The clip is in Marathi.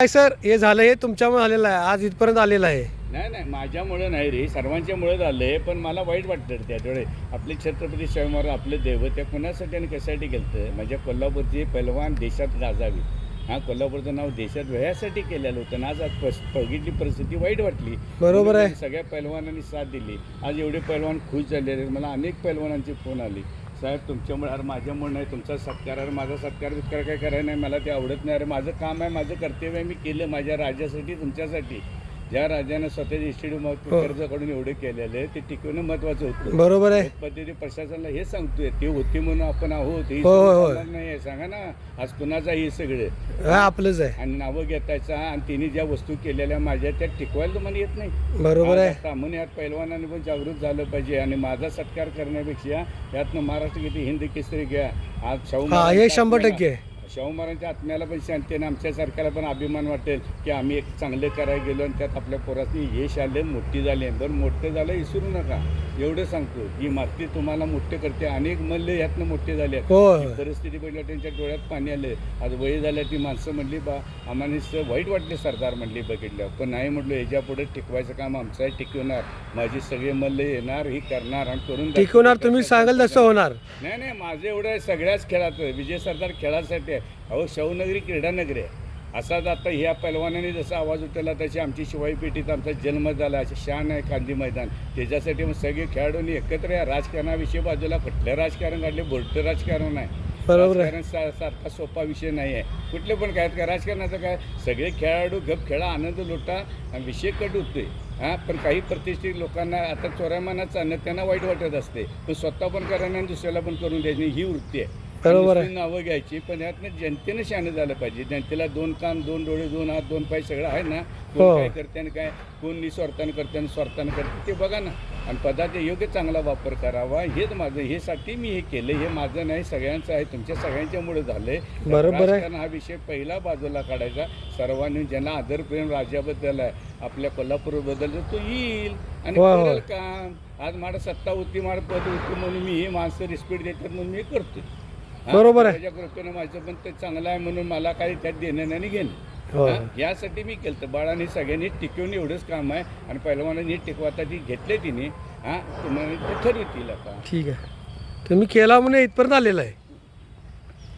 काय सर? हे झालं हे तुमच्यामुळे झालेलं आहे. आज इथपर्यंत आलेलं आहे. नाही नाही माझ्यामुळं नाही रे. सर्वांच्यामुळं झालंय पण मला वाईट वाटतं रे त्याच्यामुळे आपले छत्रपती शिवाजी महाराज आपले दैवत त्या कुणासाठी आणि कशासाठी गेलं माझ्या कोल्हापूरची पैलवान देशात गाजावी. हां कोल्हापूरचं नाव देशात ह्यासाठी केलेलं होतं. आज आज बघितली परिस्थिती वाईट वाटली. बरोबर आहे. सगळ्या पैलवानांनी साथ दिली. आज एवढे पैलवान खुश झाले. रे मला अनेक पैलवानांची फोन आली. साहेब तुमच्यामुळे अरे माझ्यामुळे नाही तुमचा सत्कार अरे माझा सत्कार बित्कार काय करायला नाही मला ते आवडत नाही. अरे माझं काम आहे माझं कर्तव्य आहे मी केलं माझ्या राजासाठी तुमच्यासाठी. ज्या राज्यानं स्वतःच्या इन्स्टिट्यूट हो. कर्ज काढून एवढे केलेले ते टिकवणं महत्वाचं होतं. बरोबर आहे. पद्धती प्रशासनाला हे सांगतोय ते होती म्हणून आपण आहोत हे. चालणार नाही आहे. सांगा ना आज कुणाचा हे सगळं? हा आपलंच आहे. आणि नावं घेतायचा आणि तिने ज्या वस्तू केलेल्या माझ्या त्या टिकवायला तुम्हाला येत नाही. बरोबर आहे. तामून यात पैलवानांनी पण जागृत झालं पाहिजे आणि माझा सत्कार करण्यापेक्षा यातनं महाराष्ट्र किती हिंद केसरी घ्या. आज शाहू हा हे शंभर टक्के शाहू महाराजांच्या आत्म्याला पण शांती आणि आमच्यासारख्याला पण अभिमान वाटेल की आम्ही एक चांगलं करायला गेलो आणि त्यात आपल्या पोरातनी यश आले मोठी झाली. बरं मोठं झालं विसरू नका. एवढं सांगतो. ही माती तुम्हाला मोठे करते. अनेक मल्ल यातनं मोठे झाले ही. परिस्थिती पहिल्या त्यांच्या डोळ्यात पाणी आलं आज वय झाल्या ती माणसं म्हणली बा आम्हाला वाईट वाटले सरदार म्हणली बघितलं पण नाही म्हटलं याच्यापुढे टिकवायचं काम आमचं आहे टिकवणार. माझी सगळे मल्ल येणार ही करणार आणि करून. टिकवणार तुम्ही सांगाल तसं होणार. नाही नाही माझं एवढं सगळ्याच खेळाचं विजय सरदार खेळासाठी आहे. अहो शाहूनगरी क्रीडा नगरी आहे असाच आता ह्या पैलवानाने जसा आवाज उठवला तशी आमची शिवाई पेठीत आमचा जन्म झाला शान आहे गांधी मैदान. त्याच्यासाठी मग सगळे खेळाडूंनी एकत्र या राजकारणाविषयी बाजूला कुठलं राजकारण काढले बोलतं राजकारण आहे. राजकारण सारखा सोपा विषय नाही आहे. कुठले पण काय काय राजकारणाचं काय सगळे खेळाडू गप खेळा आनंद लुटा आणि विषय कट होतोय. हां पण काही प्रतिष्ठित लोकांना आता चोऱ्यामानात चालणं त्यांना वाईट वाटत असते. पण स्वतः पण करायला आणि दुसऱ्याला पण करून द्यायची ही वृत्ती आहे. बरोबर आहे. नावं घ्यायची पण यातनं जनतेनं शानं झालं पाहिजे. जनतेला दोन कान दोन डोळे दोन हात दोन पाय सगळं आहे ना. हो. कोण काय करते आणि काय कोण निस्वार्थानं करते आणि स्वार्थानं करते ते बघा ना. आणि पदाचा योग्य चांगला वापर करावा. हेच माझं हे साठी मी हे केलं हे माझं नाही सगळ्यांचं आहे. तुमच्या सगळ्यांच्यामुळे झालंय. बरोबर आहे. राजकारण हा विषय पहिला बाजूला काढायचा. सर्वांनी ज्यांना आदर प्रेम राज्याबद्दल आहे आपल्या कोल्हापूरबद्दल तर तो येईल. आणि होय, होय. करेल काम आज माझं सत्ता होती माझं पद होती म्हणून मी हे माणसं रिस्पेक्ट देतात म्हणून मी करतो हा, बरोबर आहे. त्याच्या कृपेनं माझं पण ते चांगलं आहे म्हणून मला काही त्यात देणं नाही घेणं होय. हा, यासाठी मी केलं तर बाळाने सगळ्यांनी टिकवून एवढंच काम आहे. आणि पहिलवानांनी टिकवता ती घेतले तिने हां तुम्हाला ते ठरवतील आता. ठीक आहे. तुम्ही केला म्हणून इथपर्यंत आलेलं आहे?